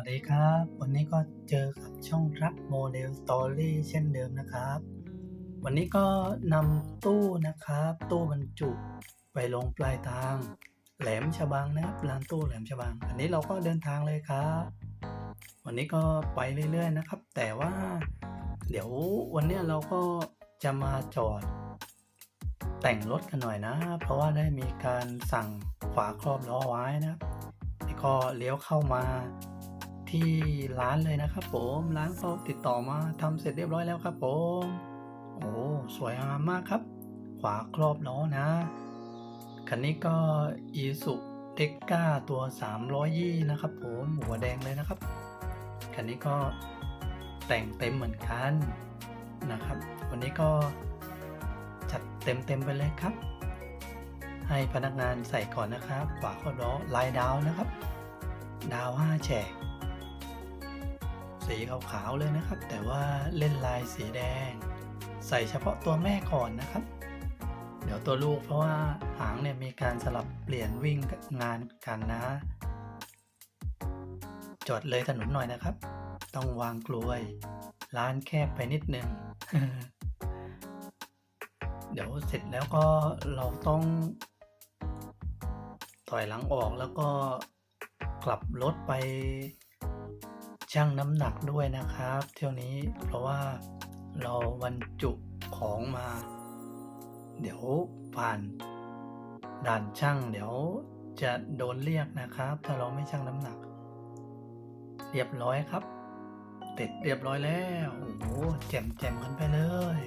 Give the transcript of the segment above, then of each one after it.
วัสดีครับ วันนี้ก็เจอกับช่องรักโมเดลสตอรี่เช่นเดิมนะครับ วันนี้ก็นำตู้นะครับ ตู้บรรจุไปลงปลายทาง แหลมฉบังนะครับลานตู้แหลมฉบัง อันนี้เราก็เดินทางเลยครับ วันนี้ก็ไปเรื่อยๆนะครับ แต่ว่าเดี๋ยววันนี้เราก็จะมาจอด แต่งรถกันหน่อยนะ เพราะว่าได้มีการสั่งฝาครอบล้อไว้นะครับแล้วก็เลี้ยวเข้ามา ที่ร้านเลยนะครับผมร้านเขาติดต่อมาทำเสร็จเรียบร้อยแล้วครับผมโอ้สวยงามมากครับฝาครอบล้อนะคันนี้ก็อีสุเด็กก้าตัว300ยี่นะครับผมหัวแดงเลยนะครับคันนี้ก็แต่งเต็มเหมือนกันนะครับ วันนี้ก็จัดเต็มเต็มๆไปเลยครับ ให้พนักงานใส่ก่อนนะครับฝาครอบล้อลายดาวนะครับ ดาวห้าแฉก สีขาวๆเลยนะครับ แต่ว่าเล่นลายสีแดง ใส่เฉพาะตัวแม่ก่อนนะครับ เดี๋ยวตัวลูกเพราะว่าหางเนี่ยมีการสลับเปลี่ยนวิ่งงานกันนะ จอดเลยถนนหน่อยนะครับ ต้องวางกลวยร้านแคบไปนิดนึง เดี๋ยวเสร็จแล้วก็เราต้อง ถอยหลังออกแล้วก็กลับรถไป ชั่งน้ำหนักด้วยนะครับ เที่ยวนี้เพราะว่าเราบรรจุของมา เดี๋ยวผ่านด่านช่างเดี๋ยวจะโดนเรียกนะครับ ถ้าเราไม่ชั่งน้ำหนัก เรียบร้อยครับเสร็จเรียบร้อยแล้วโอ้โหแจ่มแจ่มกันไปเลย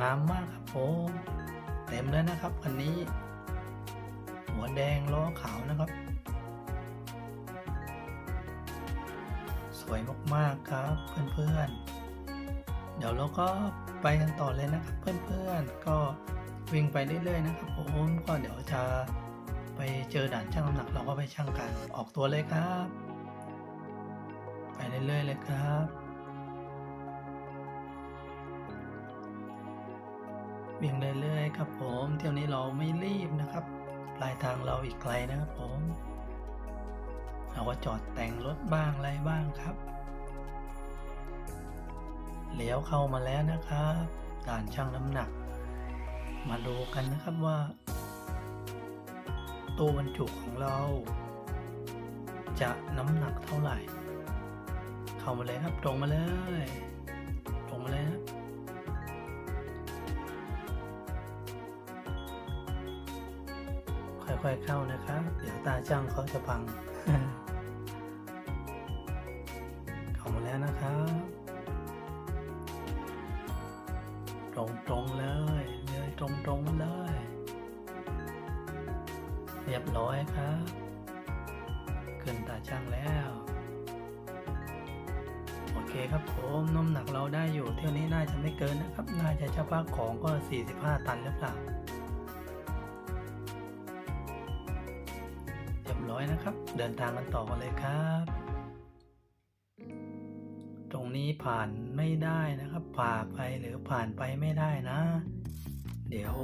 งามมากครับผมเต็มเลยนะครับคันนี้ หัวแดงล้อขาวนะครับ สวยมากๆครับเพื่อนๆ เดี๋ยวเราก็ไปกันต่อเลยนะครับเพื่อนๆ ก็วิ่งไปเรื่อยๆนะครับผมก็เดี๋ยวจะไปเจอด่านช่างน้ำหนักเราก็ไปชั่งกันออกตัวเลยครับ ไปเรื่อยๆเลยครับ วิ่งเรื่อยๆครับผม เที่ยวนี้เราไม่รีบนะครับ ปลายทางเราอีกไกลนะครับผม เราก็จอดแต่งรถบ้างอะไรบ้างครับเลี้ยวเข้ามาแล้วนะครับด่านช่างน้ำหนัก มาดูกันนะครับว่าตู้บรรจุของเรา จะน้ำหนักเท่าไหร่ เข้ามาเลยครับตรงมาเลยตรงมาเลยนะค่อยๆเข้านะครับ เดี๋ยวตาช่างเขาจะพัง ตรงๆเลยเลยตรงๆมาเลย เรียบร้อยครับ ขึ้นตาช่างแล้ว โอเคครับผมน้ำหนักเราได้อยู่เที่ยวนี้น่าจะไม่เกินนะครับ น่าจะเฉพาะของก็ 45 ตันหรือเปล่าเรียบร้อยนะครับ เดินทางกันต่อกันเลยครับ ตรงนี้ผ่านไม่ได้นะครับ ผ่าไปหรือผ่านไปไม่ได้นะ เดี๋ยว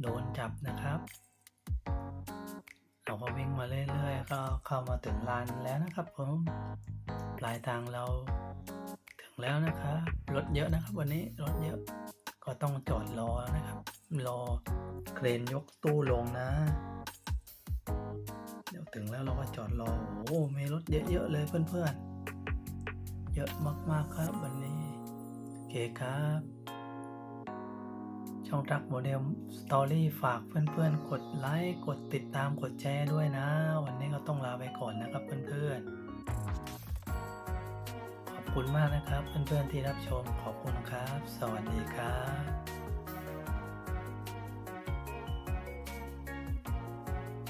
โดนจับนะครับเราก็วิ่งมาเรื่อยๆ ก็เข้ามาถึงลานแล้วนะครับผม ปลายทางเราถึงแล้วนะครับรถเยอะนะครับ วันนี้รถเยอะก็ต้องจอดรอนะครับ รอเครนยกตู้ลงนะ เดี๋ยวถึงแล้วเราก็จอดรอโอ้โหมีรถเยอะๆเลยเพื่อนๆ เยอะมาก ๆ ครับวันนี้ โอเคครับ ช่องรักโมเดลสตอรี่ฝากเพื่อน ๆ กดไลค์ กดติดตาม กดแชร์ด้วยนะ วันนี้ก็ต้องลาไปก่อนนะครับเพื่อนๆ ขอบคุณมากนะครับ เพื่อนๆที่รับชมขอบคุณครับ สวัสดีครับ